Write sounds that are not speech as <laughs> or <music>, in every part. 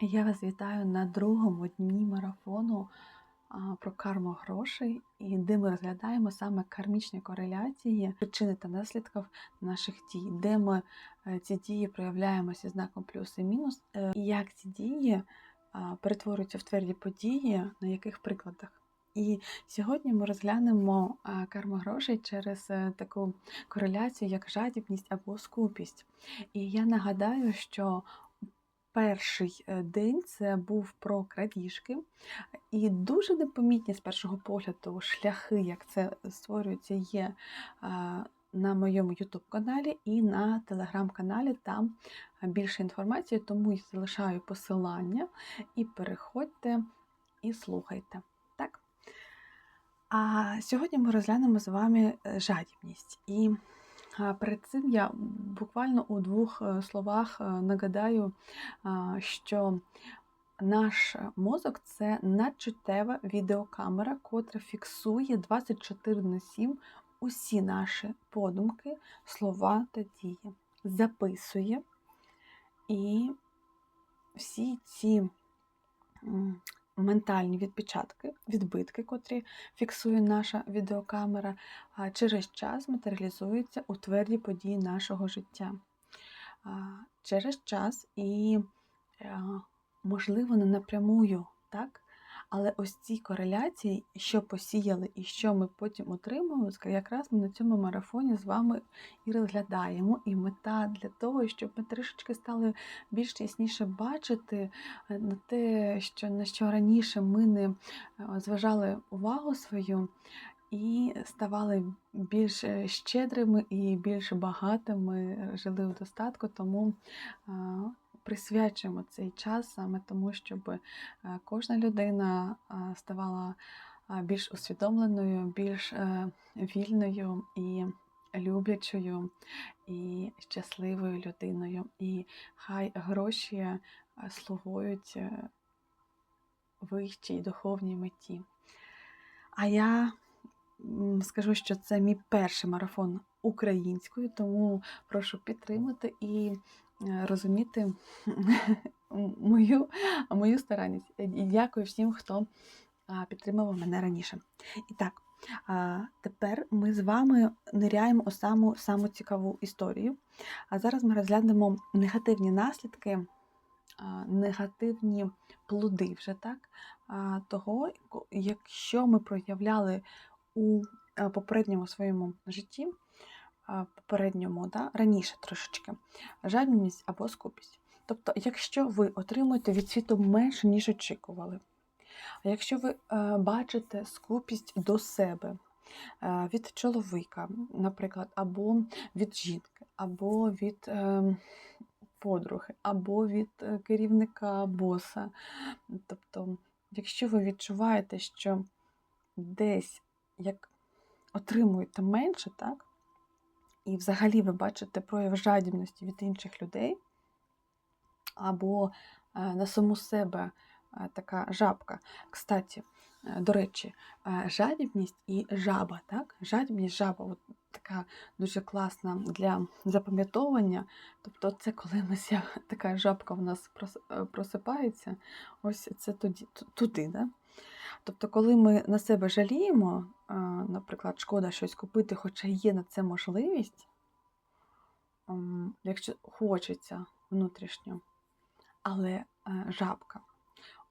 Я вас вітаю на другому дні марафону про карму грошей, і де ми розглядаємо саме кармічні кореляції причини та наслідків наших дій, де ми е, ці дії проявляємо зі знаком плюс і мінус, е, і як ці дії перетворюються в тверді події, на яких прикладах. І сьогодні ми розглянемо карму грошей через е, таку кореляцію, як жадібність або скупість. І я нагадаю, що перший е, день це був про крадіжки, і дуже непомітні з першого погляду шляхи, як це створюється, є на моєму YouTube каналі і на телеграм-каналі. Там більше інформації, тому я залишаю посилання і переходьте і слухайте. Так? А сьогодні ми розглянемо з вами е, жадібність. І перед цим я буквально у двох е, словах е, нагадаю, що наш мозок це надчуттєва відеокамера, котра фіксує 24 на 7 усі наші подумки, слова та дії, записує і всі ці ментальні відпечатки, відбитки, котрі фіксує наша відеокамера, через час матеріалізуються у тверді події нашого життя. Через час і, можливо, не напрямую, так? Але ось ці кореляції, що посіяли і що ми потім отримуємо, якраз ми на цьому марафоні з вами і розглядаємо. І мета для того, щоб ми трішечки стали більш ясніше бачити е, на те, що на що раніше ми не е, зважали увагу свою і ставали більш е, щедрими і більш багатими, жили в достатку. Тому присвячуємо цей час саме тому, щоб е, кожна людина е, ставала е, більш усвідомленою, більш вільною і люблячою і щасливою людиною. І хай гроші слугують вищій духовній меті. А я скажу, що це мій перший марафон українською, тому прошу підтримати і розуміти <laughs> мою, мою старанність. І дякую всім, хто підтримував мене раніше. І так, тепер ми з вами ниряємо у саму, саму цікаву історію. А зараз ми розглянемо негативні наслідки, негативні плоди вже так, того, якщо ми проявляли у попередньому своєму житті, попередньому, да, раніше трошечки, жадібність або скупість. Тобто, якщо ви отримуєте від світу менше, ніж очікували, а якщо ви е, бачите скупість до себе, е, від чоловіка, наприклад, або від жінки, або від е, подруги, або від керівника боса. Тобто, якщо ви відчуваєте, що десь як отримуєте менше, так? І взагалі ви бачите прояв жадібності від інших людей, або е, на саму себе е, така жабка. Кстати, е, до речі, жадібність і жаба, так? Жадібність, жаба, от така дуже класна для запам'ятовування. Тобто, це коли ми така жабка в нас просипається, ось це тоді-туди, Да? Тобто, коли ми на себе жаліємо, наприклад, шкода щось купити, хоча є на це можливість, ем, якщо хочеться внутрішньо, але е, жабка.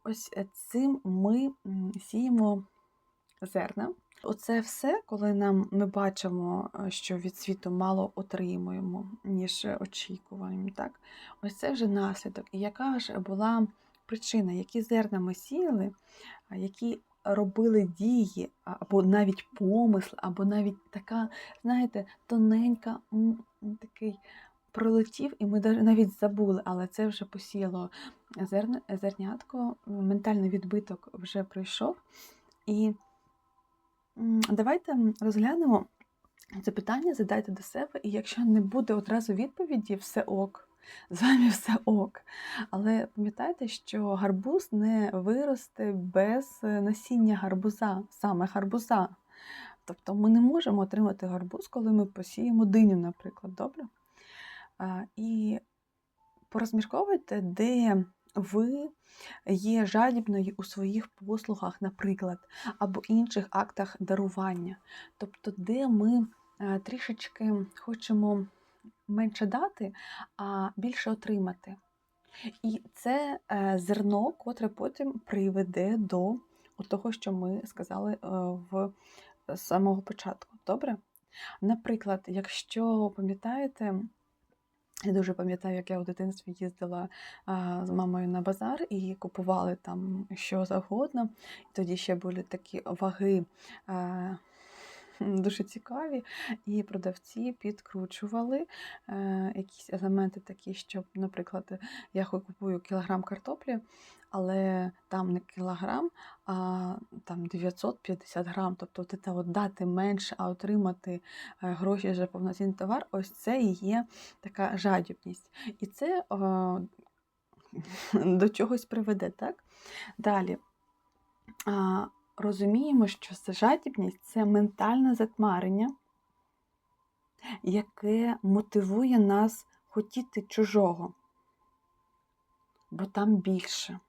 Ось е, цим ми сіємо зерна. Оце все, коли нам ми бачимо, е, що від світу мало отримуємо, ніж очікуємо. Так? Ось це вже наслідок. І яка ж була причина, які зерна ми сіяли, які робили дії, або навіть помисли, або навіть така, знаєте, тоненька такий пролетів, і ми навіть забули, але це вже посіяло зерна, зернятко, ментальний відбиток вже пройшов. І давайте розглянемо це питання, задайте до себе, і якщо не буде одразу відповіді, все ок. <laughs> З вами все ок. Але пам'ятайте, що гарбуз не виросте без е, насіння гарбуза, саме гарбуза. Тобто ми не можемо отримати гарбуз, коли ми посіємо диню, наприклад, добре? І порозмірковуйте, де ви є жадібною у своїх послугах, наприклад, або інших актах дарування. Тобто, де ми е, трішечки хочемо менше дати, а більше отримати. І це е, зерно, котре потім приведе до того, що ми сказали е, в самого початку. Добре? Наприклад, якщо пам'ятаєте, я дуже пам'ятаю, як я у дитинстві їздила з мамою на базар і купували там що завгодно. Тоді ще були такі ваги <laughs> дуже цікаві, і продавці підкручували е, якісь елементи такі, що, наприклад, я купую кілограм картоплі, але там не кілограм, а там 950 грам. Тобто це от дати менше, а отримати е, гроші за повноцінний товар, ось це і є така жадібність. І це о, <laughs> до чогось приведе, так? Далі. Розуміємо, що жадібність це ментальне затмарення, яке мотивує нас хотіти чужого, бо там більше,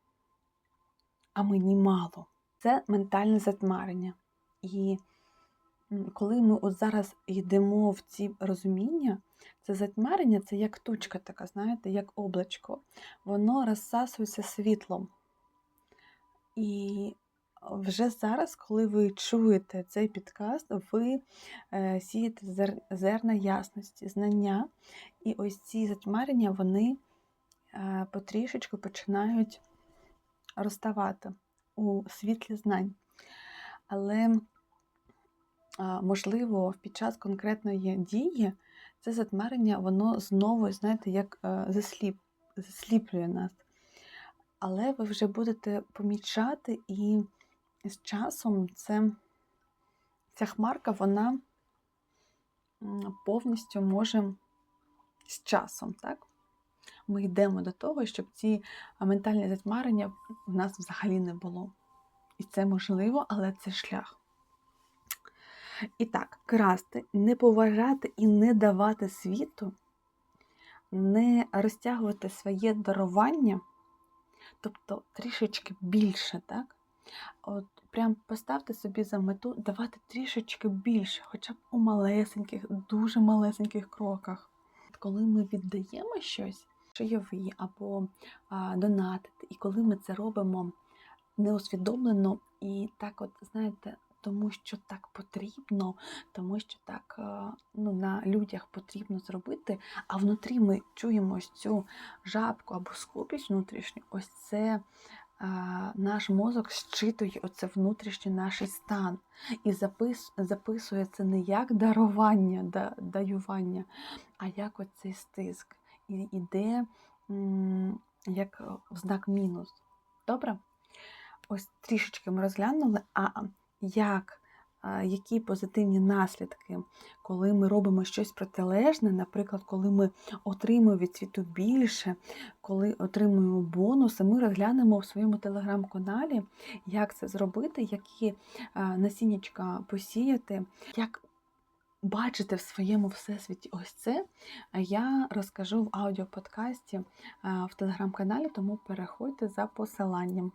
а мені мало. Це ментальне затмарення. І коли ми от зараз йдемо в ці розуміння, це затьмарення це як тучка така, знаєте, як облачко. Воно розсасується світлом. І вже зараз, коли ви чуєте цей підкаст, ви е, сієте зерна ясності, знання, і ось ці затьмарення, вони е, потрішечку починають розставати у світлі знань. Але, можливо, під час конкретної дії це затмарення, воно знову, знаєте, як е, засліп, засліплює нас. Але ви вже будете помічати, і з часом це, ця хмарка, вона повністю може з часом, так? Ми йдемо до того, щоб ці ментальні затьмарення в нас взагалі не було. І це можливо, але це шлях. І так, красти, не поважати і не давати світу, не розтягувати своє дарування, тобто трішечки більше, так? От Прям поставте собі за мету давати трішечки більше, хоча б у малесеньких, дуже малесеньких кроках. Коли ми віддаємо щось, чайові або а, донатити, і коли ми це робимо неусвідомлено і так, от, знаєте, тому що так потрібно, тому що так ну, на людях потрібно зробити, а внутрі ми чуємо ось цю жабку або скупість внутрішню, ось це наш мозок щитує оце внутрішній наш стан і запис, записує це не як дарування, да, даювання, а як оцей стиск. І йде як знак мінус. Добре? Ось трішечки ми розглянули, а як які позитивні наслідки, коли ми робимо щось протилежне, наприклад, коли ми отримуємо від світу більше, коли отримуємо бонуси, ми розглянемо в своєму телеграм-каналі, як це зробити, які насіннячка посіяти, як бачити в своєму всесвіті ось це, я розкажу в аудіоподкасті в телеграм-каналі, тому переходьте за посиланням.